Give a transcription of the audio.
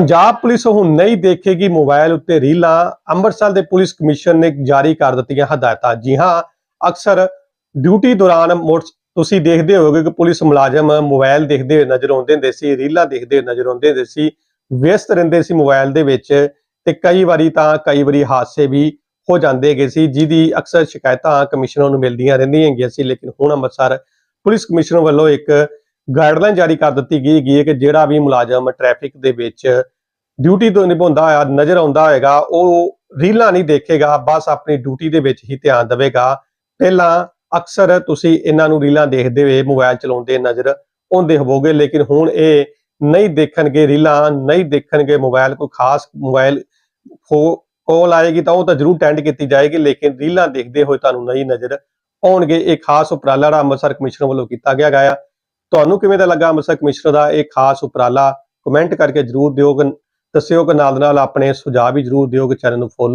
Punjab police ਹੁਣ ਨਹੀਂ ਦੇਖੇਗੀ mobile ਉੱਤੇ ਰੀਲਾਂ। ਅੰਮ੍ਰਿਤਸਰ ਦੇ ਪੁਲਿਸ ਕਮਿਸ਼ਨ ਨੇ ਜਾਰੀ ਕਰ ਦਿੱਤੀਆਂ ਹਦਾਇਤਾਂ। ਜੀ ਹਾਂ, ਅਕਸਰ ਡਿਊਟੀ ਦੌਰਾਨ ਤੁਸੀਂ ਦੇਖਦੇ ਹੋਵੋਗੇ ਕਿ ਪੁਲਿਸ ਮੁਲਾਜ਼ਮ ਮੋਬਾਈਲ ਦੇਖਦੇ ਹੋਏ ਨਜ਼ਰ ਆਉਂਦੇ ਹੁੰਦੇ ਸੀ, ਰੀਲਾਂ ਦੇਖਦੇ ਹੋਏ ਨਜ਼ਰ ਆਉਂਦੇ ਹੁੰਦੇ ਸੀ, ਵਿਅਸਤ ਰਹਿੰਦੇ ਸੀ ਮੋਬਾਈਲ ਦੇ ਵਿੱਚ ਤੇ ਕਈ ਵਾਰੀ ਤਾਂ ਕਈ ਵਾਰੀ ਹਾਦਸੇ ਵੀ ਹੋ ਜਾਂਦੇ ਹੈਗੇ ਸੀ, ਜਿਹਦੀ ਅਕਸਰ ਸ਼ਿਕਾਇਤਾਂ ਕਮਿਸ਼ਨਰ ਨੂੰ ਮਿਲਦੀਆਂ ਰਹਿੰਦੀਆਂ ਹੈਗੀਆਂ ਸੀ। ਲੇਕਿਨ ਹੁਣ ਅੰਮ੍ਰਿਤਸਰ ਪੁਲਿਸ ਕਮਿਸ਼ਨਰ ਵੱਲੋਂ ਇੱਕ ਗਾਈਡਲਾਈਨ ਜਾਰੀ ਕਰ ਦਿੱਤੀ ਗਈ ਗਈ ਹੈ ਕਿ ਜਿਹੜਾ ਵੀ ਮੁਲਾਜ਼ਮ ਟ੍ਰੈਫਿਕ ਦੇ ਵਿੱਚ ਡਿਊਟੀ ਤੋਂ ਨਿਭਾਉਂਦਾ ਹੋਇਆ, ਨਜ਼ਰ ਆਉਂਦਾ ਹੋਏਗਾ, ਉਹ ਰੀਲਾਂ ਨਹੀਂ ਦੇਖੇਗਾ, ਬਸ ਆਪਣੀ ਡਿਊਟੀ ਦੇ ਵਿੱਚ ਹੀ ਧਿਆਨ ਦੇਵੇਗਾ। ਪਹਿਲਾਂ ਅਕਸਰ ਤੁਸੀਂ ਇਹਨਾਂ ਨੂੰ ਰੀਲਾਂ ਦੇਖਦੇ ਹੋਏ ਮੋਬਾਈਲ ਚਲਾਉਂਦੇ ਨਜ਼ਰ ਆਉਂਦੇ ਹੋਵੋਗੇ, ਲੇਕਿਨ ਹੁਣ ਇਹ ਨਹੀਂ ਦੇਖਣਗੇ ਰੀਲਾਂ, ਨਹੀਂ ਦੇਖਣਗੇ ਮੋਬਾਈਲ, ਕੋਈ ਖਾਸ ਮੋਬਾਈਲ ਕੋਲ ਆਏਗੀ ਤਾਂ ਉਹ ਤਾਂ ਜ਼ਰੂਰ ਟੈਂਡ ਕੀਤੀ ਜਾਏਗੀ, ਲੇਕਿਨ ਰੀਲਾਂ ਦੇਖਦੇ ਹੋਏ ਤੁਹਾਨੂੰ ਨਹੀਂ ਨਜ਼ਰ ਆਉਣਗੇ। ਇਹ ਖਾਸ ਉਪਰਾਲਾ ਜਿਹੜਾ ਅੰਮ੍ਰਿਤਸਰ ਕਮਿਸ਼ਨਰ ਵੱਲੋਂ ਕੀਤਾ ਗਿਆ ਗਿਆ ਤੁਹਾਨੂੰ ਕਿਵੇਂ ਦਾ ਲੱਗਾ ਅੰਮ੍ਰਿਤਸਰ ਕਮਿਸ਼ਨਰ ਦਾ ਇਹ ਖਾਸ ਉਪਰਾਲਾ? ਕਮੈਂਟ ਕਰਕੇ ਜਰੂਰ ਦਿਓ। ਦੱਸਿਓ ਕਿ ਨਾਲ ਨਾਲ ਆਪਣੇ ਸੁਝਾਅ ਵੀ ਜਰੂਰ ਦਿਓ ਕਿ ਚੈਨਲ ਨੂੰ ਫੋਲੋ